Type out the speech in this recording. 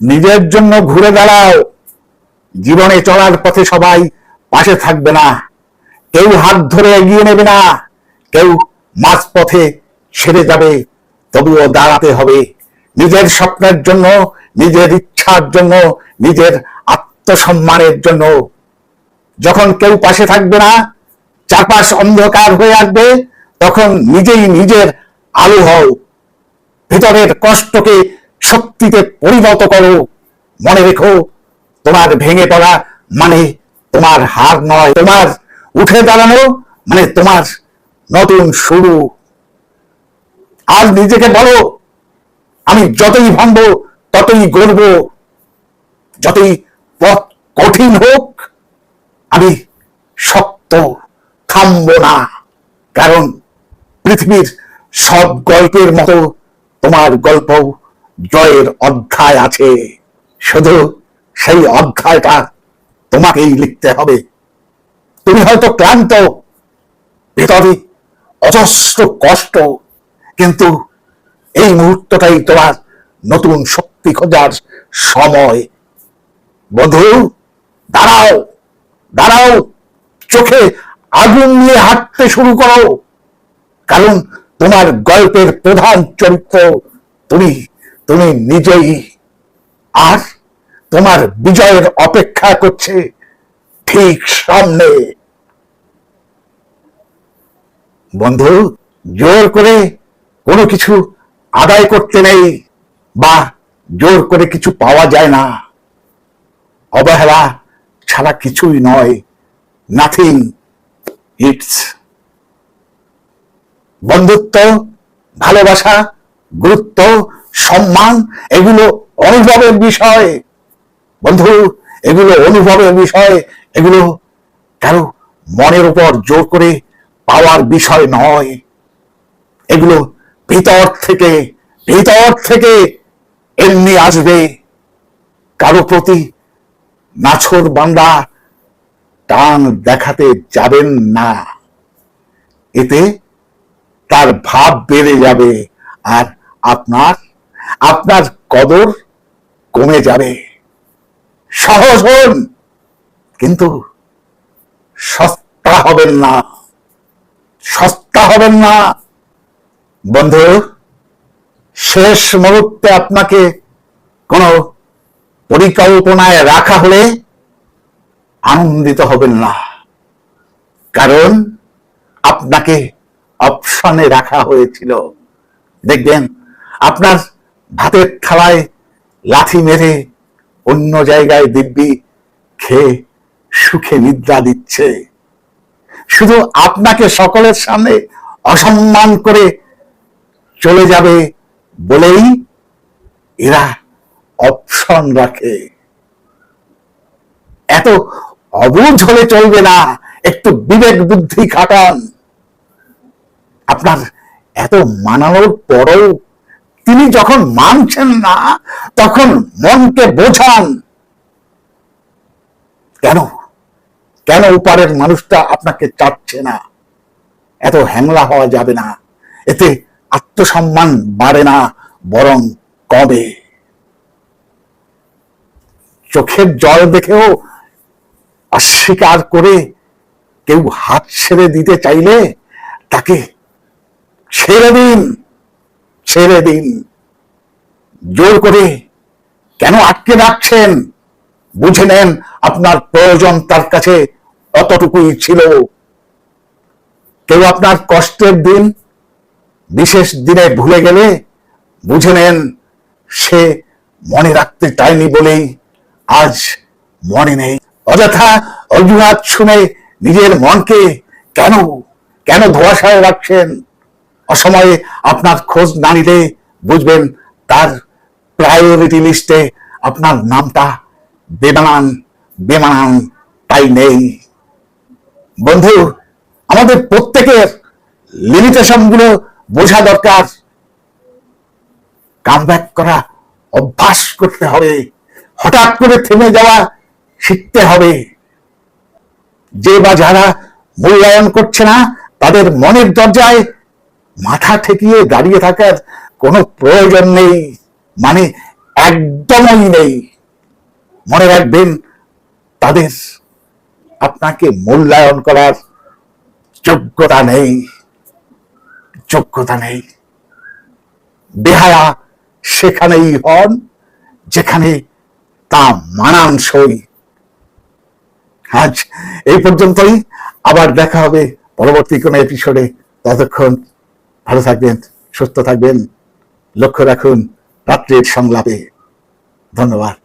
নিজের জন্য ঘুরে দাঁড়াও। জীবনে চলার পথে সবাই পাশে থাকবে না। কেউ হাত ধরে এগিয়ে নেবে না। কেউ মাঝ পথে ছেড়ে যাবে, তবুও দাঁড়াতে হবে। নিজের স্বপ্নের জন্য, নিজের ইচ্ছার জন্য, নিজের আত্মসম্মানের জন্য। যখন কেউ পাশে থাকবে না, চারপাশ অন্ধকার হয়ে আসবে, তখন নিজেই নিজের আলো হও। ভেতরের কষ্টকে শক্তিতে পরিণত করো। মনে রেখো, তোমার ভেঙে পড়া মানে তোমার হার নয়। তোমার উঠে দাঁড়ানো মানে তোমার নতুন শুরু। আজ নিজেকে বলো, আমি যতই ভাঙবো, ততই গড়ব। যতই পথ কঠিন হোক, আমি শক্ত থামবো না। কারণ পৃথিবীর সব গল্পের মতো তোমার গল্প জয়ের অধ্যায় আছে। শুধু সেই অধ্যায়টা তোমাকেই লিখতে হবে। তুমি হয়তো ক্লান্ত ভেতরে অজস্র কষ্ট, কিন্তু এই মুহূর্তটাই তোমার নতুন শক্তি খোঁজার সময়। বন্ধু, দাঁড়াও দাঁড়াও, চোখে আগুন নিয়ে হাঁটতে শুরু করো। কারণ তোমার গল্পের প্রধান চরিত্র তুমি। তুমি নিজেই আর তোমার বিজয়ের অপেক্ষা করছে ঠিক সামনে। বন্ধু, জোর করে কোনো কিছু আদায় করতে নেই বা জোর করে কিছু পাওয়া যায় না। অবহেলা ছাড়া কিছুই নয়। নাথিং ইটস বন্ধুত্ব, ভালোবাসা, গুরুত্ব সম্মান, এগুলো অনুভবের বিষয়। বন্ধু, এগুলো অনুভবের বিষয়, এগুলো কারও মনের উপর জোর করে পাওয়ার বিষয় নয়। এগুলো ভিতর থেকে ভিতর থেকে এমনি আসবে। কারও প্রতি নাছর বান্দা টান দেখাতে যাবেন না। এতে তার ভাব বেড়ে যাবে। আর আপনার আপনার কদর কমে যাবে। সহজ হন, কিন্তু সস্তা হবেন না। সস্তা হবেন না। বন্ধু, শেষ মুহূর্তে আপনাকে কোনো পরিকল্পনায় রাখা হলে আনন্দিত হবেন না। কারণ আপনাকে অপশনে রাখা হয়েছিল। দেখবেন, আপনার ভাতের থালায় লাথি মেরে অন্য জায়গায় দিব্যি খেয়ে সুখে নিদ্রা দিচ্ছে। শুধু আপনাকে সকলের সামনে অসম্মান করে চলে যাবে বলেই এরা অপশন রাখে। এত অবুঝ হলে চলবে না, একটু বিবেক বুদ্ধি খাটান। আপনার এত মানানোর পরও তিনি যখন মানছেন না, তখন মনকে বোঝান। কেন? কেন উপারের মানুষটা আপনাকে চাচ্ছে না? এত হ্যাংলা হওয়া যাবে না। এতে আত্মসম্মান বাড়ে না, বরং কবে চোখের জল দেখেও অস্বীকার করে কেউ হাত ছেড়ে দিতে চাইলে তাকে ছেড়ে দিন। ছেড়ে দিন। জোর করে কেন আটকে রাখছেন? বুঝে নেন আপনার প্রয়োজন তার কাছে অতটুকুই ছিল। কেউ আপনার কষ্টের দিন, বিশেষ দিনে ভুলে গেলে বুঝে নেন সে মনে রাখতে চায়নি বলেই আজ মনে নেই। অযথা অজুহাত শুনে নিজের মনকে কেন কেন ধোয়াশায় রাখছেন? অসময়ে আপনার খোঁজ না নিলে বুঝবেন তার প্রায়োরিটি লিস্টে আপনার নামটা বেমানান বেমানান তাই নেই। বন্ধু, আমাদের প্রত্যেকের লিমিটেশনগুলো বোঝা দরকার। কামব্যাক করা অভ্যাস করতে হবে। হঠাৎ করে থেমে যাওয়া শিখতে হবে। যে বা যারা মূল্যায়ন করছে না, তাদের মনের দরজায় মাথা ঠেকিয়ে দাঁড়িয়ে থাকার কোনো প্রয়োজন নেই। মানে একদমই নেই। মনে রাখবেন, তাদের আপনাকে মূল্যায়ন করার যোগ্যতা নেই। যোগ্যতা নেই। বেহায়া সেখানেই হন, যেখানে তা মানানসই। আজ এই পর্যন্তই। আবার দেখা হবে পরবর্তী কোনো এপিসোডে ততক্ষণ ভালো থাকবেন সুস্থ থাকবেন। লক্ষ্য রাখুন রাত্রির সংলাপে। ধন্যবাদ।